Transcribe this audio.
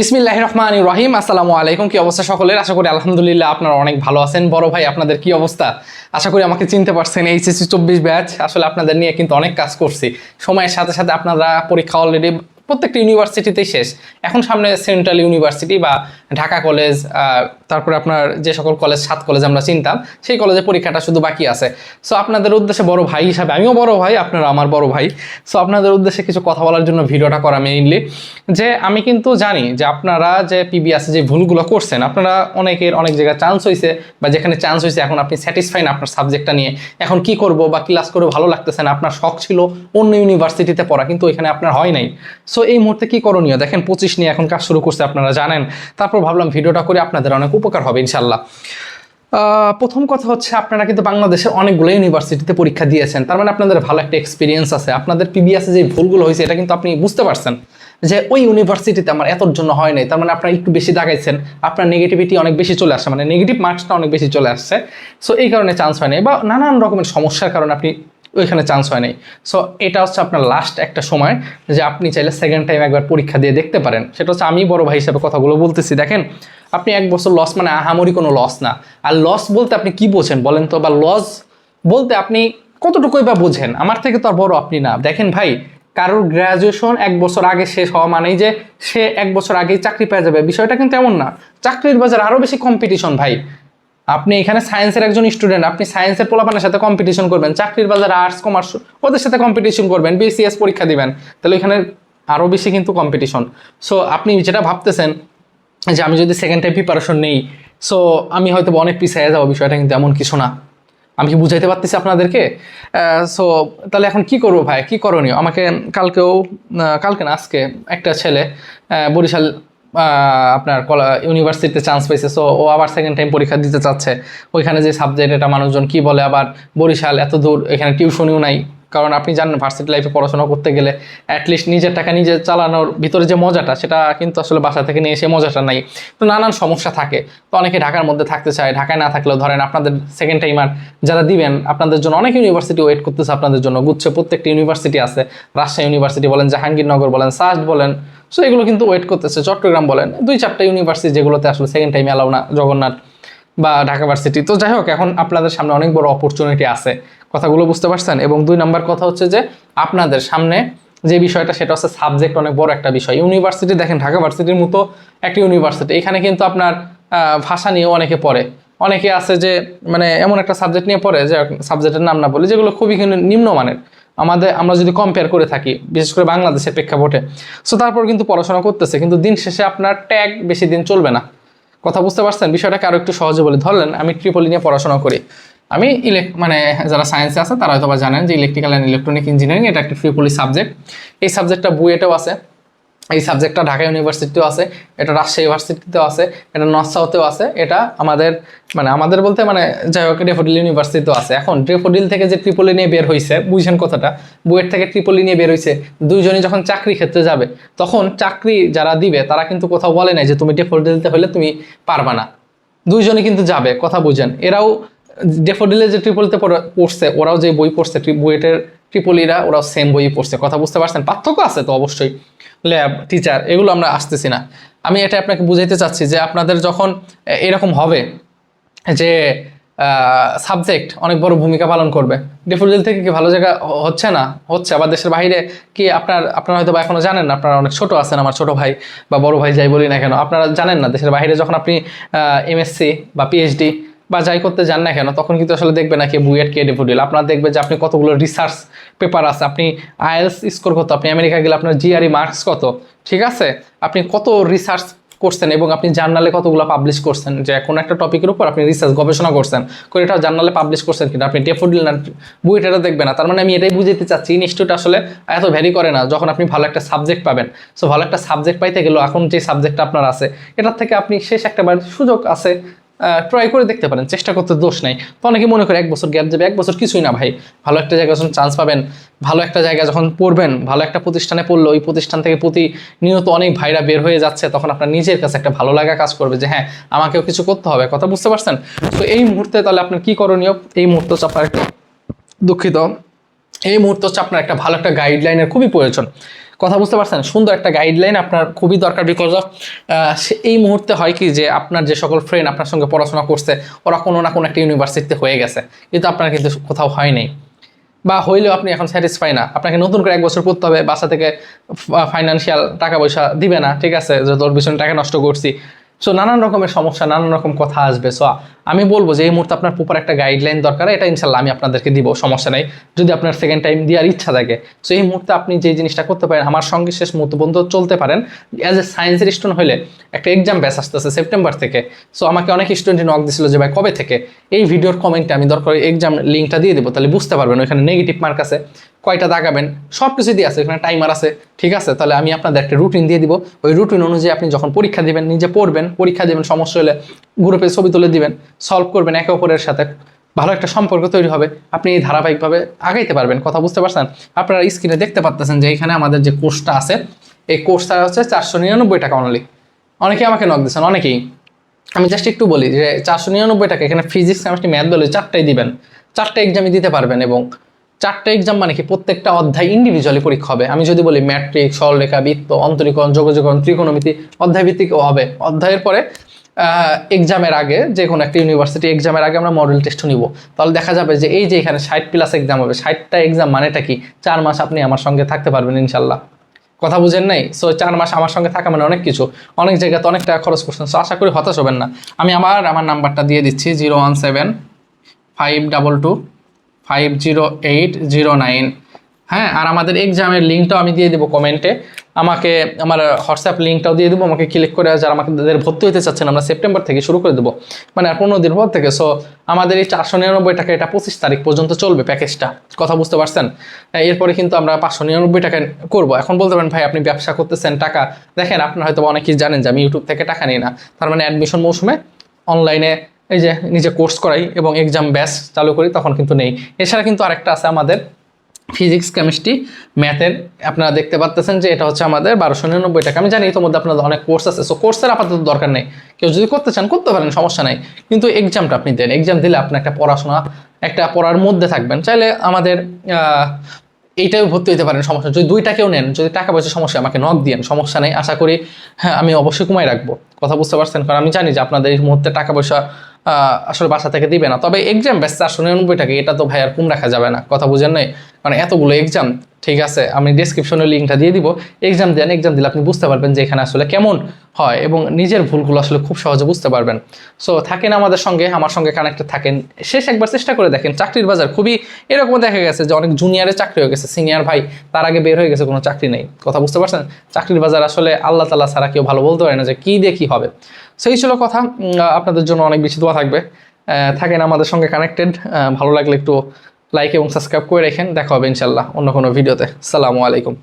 বিসমিল্লাহ রহমান রহিম, আসসালামু আলাইকুম। কি অবস্থা সকলের? আশা করি আলহামদুলিল্লাহ আপনারা অনেক ভালো আছেন। বড় ভাই, আপনাদের কি অবস্থা? আশা করি আমাকে চিনতে পারছেন, এইচএসসি চব্বিশ ব্যাচ। আসলে আপনাদের নিয়ে কিন্তু অনেক কাজ করছি। সময়ের সাথে সাথে আপনারা পরীক্ষা অলরেডি প্রত্যেকটা ইউনিভার্সিটিতেই শেষ। এখন সামনে সেন্ট্রাল ইউনিভার্সিটি বা ঢাকা কলেজ তারপরে আপনার যে সকল কলেজ সাত কলেজ আমরা চিনতাম, সেই কলেজে পরীক্ষাটা শুধু বাকি আছে। সো আপনাদের উদ্দেশ্যে বড় ভাই হিসাবে, আমিও বড় ভাই, আপনারা আমার বড় ভাই। সো আপনাদের উদ্দেশ্যে কিছু কথা বলার জন্য ভিডিওটা করা মেইনলি যে আমি কিন্তু জানি যে আপনারা যে পিবিএসে যে ভুলগুলো করছেন, আপনারা অনেকের অনেক জায়গায় চান্স হয়েছে বা যেখানে চান্স হয়েছে এখন আপনি স্যাটিসফাই না আপনার সাবজেক্টটা নিয়ে। এখন কি করব বা ক্লাস করে ভালো লাগতেছে না, আপনার শখ ছিল অন্য ইউনিভার্সিটিতে পড়া, কিন্তু ওইখানে আপনার হয় নাই। সো এই মুহূর্তে কি করণীয়? দেখেন, পঁচিশ নিয়ে এখন কাজ শুরু করছে, আপনারা জানেন। তারপর ভাবলাম ভিডিওটা করে আপনাদের অনেক উপকার হবে ইনশাল্লাহ প্রথম কথা হচ্ছে, আপনারা কিন্তু বাংলাদেশের অনেকগুলো ইউনিভার্সিটিতে পরীক্ষা দিয়েছেন। তার মানে আপনাদের ভালো একটা এক্সপিরিয়েন্স আছে। আপনাদের পিবিএসে যে ভুলগুলো হয়েছে, এটা কিন্তু আপনি বুঝতে পারছেন যে ওই ইউনিভার্সিটিতে আমার এতর জন্য হয় নাই। তার মানে আপনারা একটু বেশি দাগাইছেন, আপনার নেগেটিভিটি অনেক বেশি চলে আসছে মানে নেগেটিভ মার্কসটা অনেক বেশি চলে আসছে। সো এই কারণে চান্স হয় নাই বা নানান রকমের সমস্যার কারণে আপনি ওইখানে চান্স হয় নাই। সো এটা হচ্ছে আপনার লাস্ট একটা সময় যে আপনি চাইলে সেকেন্ড টাইম একবার পরীক্ষা দিয়ে দেখতে পারেন। সেটা হচ্ছে আমি বড় ভাই হিসাবে কথাগুলো বলতেছি। দেখেন, আপনি এক বছর লস মানে আহামরি কোনো লস না। আর লস বলতে আপনি কি বোঝেন বলেন তো? বা লস বলতে আপনি কতটুকুই বা বোঝেন? আমার থেকে তো আর বড় আপনি না। দেখেন ভাই, কারোর গ্র্যাজুয়েশন এক বছর আগে শেষ হওয়া মানেই যে সে এক বছর আগেই চাকরি পেয়ে যাবে। বিষয়টা কিন্তু এমন না। চাকরির বাজার আরও বেশি কম্পিটিশন ভাই। আপনি এখানে সায়েন্সের একজন স্টুডেন্ট আপনি সায়েন্সের পোলাপানের সাথে কম্পিটিশন করবেন, চাকরির বাজারে আর্টস কমার্স ওদের সাথে কম্পিটিশন করবেন বিসিএস পরীক্ষা দিবেন, তাহলে এখানে আরও বেশি কিন্তু কম্পিটিশন সো আপনি যেটা ভাবতেছেন যে আমি যদি সেকেন্ড টাইম প্রিপারেশন নেই সো আমি হয়তো অনেক পিছিয়ে যাব বিষয়টা কিন্তু এমন কিছু না। আমি কি বুঝাইতে পারতেছি আপনাদেরকে? সো তাহলে এখন কি করব ভাই? কি করণীয়? আমাকে কালকেও কালকে না, আজকে একটা ছেলে বরিশাল আপনার ইউনিভার্সিটিতে চান্স পেয়েছে সো ও আবার সেকেন্ড টাইম পরীক্ষা দিতে চাচ্ছে। ওইখানে যে সাবজেক্ট এটা মানুষজন কি বলে? আবার বরিশাল এত দূর, এখানে টিউশনিও নাই। কারণ আপনি জানেন ভার্সিটি লাইফে পড়াশোনা করতে গেলে অ্যাটলিস্ট নিজের টাকা নিজে চালানোর ভিতরে যে মজাটা, সেটা কিন্তু আসলে বাসা থেকে নিয়ে এসে মজাটা নাই। তো নানান সমস্যা থাকে। তো অনেকে ঢাকার মধ্যে থাকতে চায়, ঢাকায় না থাকলেও ধরেন আপনাদের সেকেন্ড টাইমার যারা দিবেন, আপনাদের জন্য অনেক ইউনিভার্সিটি ওয়েট করতেছে আপনাদের জন্য। গুচ্ছে, প্রত্যেকটি ইউনিভার্সিটি আছে। রাজশাহী ইউনিভার্সিটি বলেন, জাহাঙ্গীরনগর বলেন সাস্ট বলেন। সো এগুলো কিন্তু ওয়েট করতেছে। চট্টগ্রাম বলেন। দুই চারটা ইউনিভার্সিটি যেগুলোতে আসলে সেকেন্ড টাইম অ্যালাউ না, জগন্নাথ। বা ঢাকা ভার্সিটি। তো যাই হোক, এখন আপনাদের সামনে অনেক বড় অপরচুনিটি আছে। কথাগুলো বুঝতে পারছেন? এবং দুই নাম্বার কথা হচ্ছে যে, আপনাদের সামনে যে বিষয়টা, সেটা হচ্ছে সাবজেক্ট অনেক বড় একটা বিষয়। ইউনিভার্সিটি দেখেন, ঢাকা ভার্সিটির মতো একটা ইউনিভার্সিটি এখানে কিন্তু আপনার ভাষা নিয়েও অনেকে পড়ে। অনেকে আছে যে মানে এমন একটা সাবজেক্ট নিয়ে পড়ে, যে সাবজেক্টের নাম না বলি, যেগুলো খুবই নিম্নমানের। আমাদের, আমরা যদি কম্পেয়ার করে থাকি, বিশেষ করে বাংলাদেশের প্রেক্ষাপটে। সো তারপর কিন্তু পড়াশোনা করতেছে, কিন্তু দিন শেষে আপনার ট্যাগ বেশি দিন চলবে না। কথা বুঝতে পারছেন? বিষয়টাকে আরও একটু সহজে বলে। ধরলেন, আমি ট্রিপলি নিয়ে পড়াশোনা করি। আমি ইলেক মানে যারা সায়েন্সে আছে, তারা হয়তো জানেন যে ইলেকট্রিক্যাল অ্যান্ড ইলেকট্রনিক ইঞ্জিনিয়ারিং এটা একটা ট্রিপলি সাবজেক্ট এই সাবজেক্টটা বুয়েটেও আছে। এই সাবজেক্টটা ঢাকা ইউনিভার্সিটিতেও আছে, এটা রাজশাহী ইউনিভার্সিটিতেও আছে, এটা নর্থ সাউথেও আছে, এটা আমাদের মানে আমাদের বলতে মানে যাই হোক ডেফোডিল ইউনিভার্সিটিতেও আছে। এখন ডেফোডিল থেকে যে ট্রিপলি নিয়ে বের হয়েছে বুঝছেন কথাটা, বুয়েট থেকে ট্রিপলি নিয়ে বের হয়েছে দুইজনই যখন চাকরি ক্ষেত্রে যাবে, তখন চাকরি যারা দিবে, তারা কিন্তু কোথাও বলে নাই যে তুমি ডেফোডিলতে হলে তুমি পারবা না। দুইজনে কিন্তু যাবে, কথা বুঝেন। এরাও ডেফোডিলে যে ট্রিপলিতে পড়ছে, ওরাও যে বই পড়ছে, ট্রি- বুয়েটের ট্রিপলিরা ওরাও সেম বই পড়ছে। কথা বুঝতে পারছেন? পার্থক্য আছে তো অবশ্যই। ল্যাব টিচার এগুলো আমরা আসতেছি না। আমি এটা আপনাকে বুঝাইতে চাচ্ছি যে আপনাদের যখন এরকম হবে যে সাবজেক্ট অনেক বড় ভূমিকা পালন করবে। ডেফোডিল থেকে কি ভালো জায়গা হচ্ছে না? হচ্ছে। আবার দেশের বাইরে কি আপনার, আপনারা হয়তো বা এখনও জানেন না, আপনারা অনেক ছোট আছেন, আমার ছোট ভাই বা বড় ভাই যাই বলি না কেন, আপনারা জানেন না, দেশের বাইরে যখন আপনি এমএসসি বা পিএইচডি বা যাই করতে যান না কেন, তখন কিন্তু আসলে দেখবে না কে বুয়েট, কে ডেফোডিল। আপনার দেখবে যে আপনি কতগুলো রিসার্চ পেপার আছে। আপনি আইএলস স্কোর কত, আপনি আমেরিকা গেলে আপনার জিআরই মার্কস কত, ঠিক আছে? আপনি কত রিসার্চ করছেন এবং আপনি জার্নালে কতগুলো পাবলিশ করছেন? যে কোনো একটা টপিকের উপর আপনি রিসার্চ গবেষণা করছেন। করে এটা জার্নালে পাবলিশ করছেন কিনা, আপনি ডেফোডিল না, বুয়েট এটা দেখবেন না। তার মানে আমি এটাই বুঝতে চাচ্ছি ইনস্টিটিউট আসলে এত ভ্যারি করে না, যখন আপনি ভালো একটা সাবজেক্ট পাবেন। সো ভালো একটা সাবজেক্ট পাইতে গেলেও এখন যে সাবজেক্টটা আপনার আছে, এটার থেকে আপনি শেষ একটা সুযোগ আছে ট্রাই করে দেখতে পারেন, চেষ্টা করতে দোষ নাই। তো অনেকে মনে করে এক বছর গ্যাপ যাবে এক বছর কিছুই না ভাই। ভালো একটা জায়গায় যখন চান্স পাবেন, ভালো একটা জায়গায় যখন পড়বেন, ভালো একটা প্রতিষ্ঠানে পড়লে, ওই প্রতিষ্ঠান থেকে প্রতিনিয়ত অনেক ভাইরা বের হয়ে যাচ্ছে, তখন আপনার নিজের কাছে একটা ভালো লাগা কাজ করবে যে হ্যাঁ আমাকেও কিছু করতে হবে। কথা বুঝতে পারছেন? তো এই মুহূর্তে তাহলে আপনার কি করণীয়? এই মুহূর্তে হচ্ছে আপনার দুঃখিত। এই মুহূর্তে হচ্ছে আপনার একটা ভালো একটা গাইডলাইনের খুবই প্রয়োজন। কথা বুঝতে পারছেন? সুন্দর একটা গাইডলাইন আপনার খুবই দরকার বিকজ অফ এই মুহূর্তে হয় কি যে আপনার যে সকল ফ্রেন্ড আপনার সঙ্গে পড়াশোনা করছে, ওরা কোনো না কোনো একটা ইউনিভার্সিটিতে হয়ে গেছে। কিন্তু আপনার কিন্তু কোথাও হয় নাই। বা হইলেও আপনি এখন স্যাটিসফাই না। আপনাকে নতুন করে এক বছর পড়তে হবে, বাসা থেকে ফাইন্যান্সিয়াল টাকা পয়সা দিবে না, ঠিক আছে? যে তোর পিছনে টাকা নষ্ট করছি। সো নানান রকমের সমস্যা, নানান রকম কথা আসবে। সো আমি বলব যে এই মুহূর্তে আপনার প্রপার একটা গাইডলাইন দরকার, এটা ইনশাল্লাহ আমি আপনাদেরকে দিব, সমস্যা নেই। যদি আপনার সেকেন্ড টাইম দেওয়ার ইচ্ছা থাকে। সো এই মুহূর্তে আপনি যে জিনিসটা করতে পারেন, আমার সঙ্গে শেষ মুহূর্ত পর্যন্ত চলতে পারেন। অ্যাজ এ সায়েন্সের স্টুডেন্ট হলে একটা এক্সাম ব্যাচ আসতেছে সেপ্টেম্বর থেকে। সো আমাকে অনেক স্টুডেন্ট নক দিছিল যে, ভাই, কবে থেকে? এই ভিডিওর কমেন্টে আমি দরকার এক্সাম লিঙ্কটা দিয়ে দেবো, তাহলে বুঝতে পারবেন, ওইখানে নেগেটিভ মার্ক আছে। কয়টা দাগাবেন সব কিছু দিয়ে আছে, এখানে টাইমার আছে, ঠিক আছে? তাহলে আমি আপনাদের একটা রুটিন দিয়ে দিব। ওই রুটিন অনুযায়ী আপনি যখন পরীক্ষা দিবেন, নিজে পড়বেন, পরীক্ষা দেবেন, সমস্যা হলে গ্রুপে ছবি তুলে দিবেন সলভ করবেন, একে অপরের সাথে ভালো একটা সম্পর্ক তৈরি হবে। আপনি এই ধারাবাহিকভাবে আগাইতে পারবেন, কথা বুঝতে পারছেন? আপনারা স্ক্রিনে দেখতে পাচ্ছেন যে এখানে আমাদের যে কোর্সটা আছে, এই কোর্সটা হচ্ছে চারশো নিরানব্বই টাকা অনলি অনেকেই আমাকে নক দিচ্ছেন অনেকেই। আমি জাস্ট একটু বলি যে চারশো নিরানব্বই টাকা, এখানে ফিজিক্স কেমিস্ট্রি ম্যাথ বলে চারটাই দিবেন। চারটে এক্সামই দিতে পারবেন এবং চারটা এক্সাম মানে কি প্রত্যেকটা অধ্যায় ইন্ডিভিজুয়ালি পরীক্ষা হবে। আমি যদি বলি ম্যাট্রিক সরলরেখা, বৃত্ত, অন্তরীকরণ যোগাযোগরণ ত্রিকোণমিতি অধ্যায় ভিত্তিক হবে। অধ্যায়ের পরে এক্সামের আগে যে কোনো একটা ইউনিভার্সিটি এক্সামের আগে আমরা মডেল টেস্ট নিব। তাহলে দেখা যাবে যে এই যে এখানে ষাট প্লাস এক্সাম হবে, ষাটটা এক্সাম মানেটা কি? চার মাস আপনি আমার সঙ্গে থাকতে পারবেন ইনশাল্লাহ। কথা বুঝেন নাই? সো চার মাস আমার সঙ্গে থাকা মানে অনেক কিছু। অনেক জায়গাতে অনেক টাকা খরচ করছেন। সো আশা করি হতাশ হবেন না। আমি আমার আমার নাম্বারটা দিয়ে দিচ্ছি zero one seven five double two five zero eight zero nine হ্যাঁ আর আমাদের এক্সামের লিঙ্কটাও আমি দিয়ে দেবো কমেন্টে আমাকে, আমার হোয়াটসঅ্যাপ লিঙ্কটাও দিয়ে দেবো, আমাকে ক্লিক করে যারা আমাকে যাদের ভর্তি হতে চাচ্ছেন, আমরা সেপ্টেম্বর থেকে শুরু করে দেবো। মানে আর পনেরো দিন পর থেকে সো আমাদের এই চারশো নিরানব্বই টাকা, এটা পঁচিশ তারিখ পর্যন্ত চলবে প্যাকেজটা কথা বুঝতে পারছেন? এরপরে কিন্তু আমরা পাঁচশো নিরানব্বই টাকা করব। এখন বলতে পারেন, ভাই, আপনি ব্যবসা করতেছেন, টাকা দেখেন, আপনার হয়তো অনেকেই জানেন যে আমি ইউটিউব থেকে টাকা নিই না। তার মানে অ্যাডমিশন মৌসুমে অনলাইনে এই যে নিজে কোর্স করাই এবং এক্সাম ব্যাস চালু করি, তখন কিন্তু নেই। এছাড়া কিন্তু আরেকটা আছে আমাদের ফিজিক্স কেমিস্ট্রি ম্যাথের আপনারা দেখতে পাচ্তেছেন যে এটা হচ্ছে আমাদের বারোশো নিরানব্বই টাকা। আমি জানি ইতিমধ্যে আপনাদের অনেক কোর্স আছে সো কোর্সের আপাতত দরকার নেই। কেউ যদি করতে চান, করতে পারেন, সমস্যা নাই। কিন্তু এক্সামটা আপনি দেন। এক্সাম দিলে আপনি একটা পড়াশোনা, একটা পড়ার মধ্যে থাকবেন। চাইলে আমাদের এইটাও ভর্তি হতে পারেন, সমস্যা। যদি দুইটাকেও নেন, যদি টাকা পয়সা সমস্যা, আমাকে নক দিয়েন, সমস্যা নেই। আশা করি হ্যাঁ আমি অবশ্যই কমাই রাখব। কথা বুঝতে পারছেন? কারণ আমি জানি যে আপনাদের এই মুহূর্তে টাকা পয়সা আসলে বাসা থেকে দিবে না। তবে এক্সাম ব্যাস চারশো নিরানব্বই টাকা, এটা তো ভাই আর কম রাখা যাবে না। কথা বুঝেন নাই? মানে এতগুলো এক্সাম ঠিক আছে? আমি ডিসক্রিপশনে লিঙ্কটা দিয়ে দিব। এক্সাম দেন এক্সাম দিলে আপনি বুঝতে পারবেন যে এখানে আসলে কেমন হয় এবং নিজের ভুলগুলো আসলে খুব সহজে বুঝতে পারবেন। সো থাকেন আমাদের সঙ্গে, আমার সঙ্গে কানেক্টেড থাকেন। শেষ একবার চেষ্টা করে দেখেন, চাকরির বাজার খুবই এরকম দেখা গেছে যে অনেক জুনিয়রে চাকরি হয়ে গেছে। সিনিয়র ভাই, তার আগে বের হয়ে গেছে, কোনো চাকরি নেই। কথা বুঝতে পারছেন? চাকরির বাজার আসলে আল্লাহ তালা ছাড়া কেউ ভালো বলতে পারে না যে কী দিয়ে কী হবে। সেই ছিল কথা। আপনাদের জন্য অনেক বেশি দোয়া থাকবে। থাকেন আমাদের সঙ্গে কানেক্টেড ভালো লাগলে একটু লাইক এবং সাবস্ক্রাইব করে রাখেন। দেখা হবে ইনশাল্লাহ অন্য কোনো ভিডিওতে। সালামু আলাইকুম।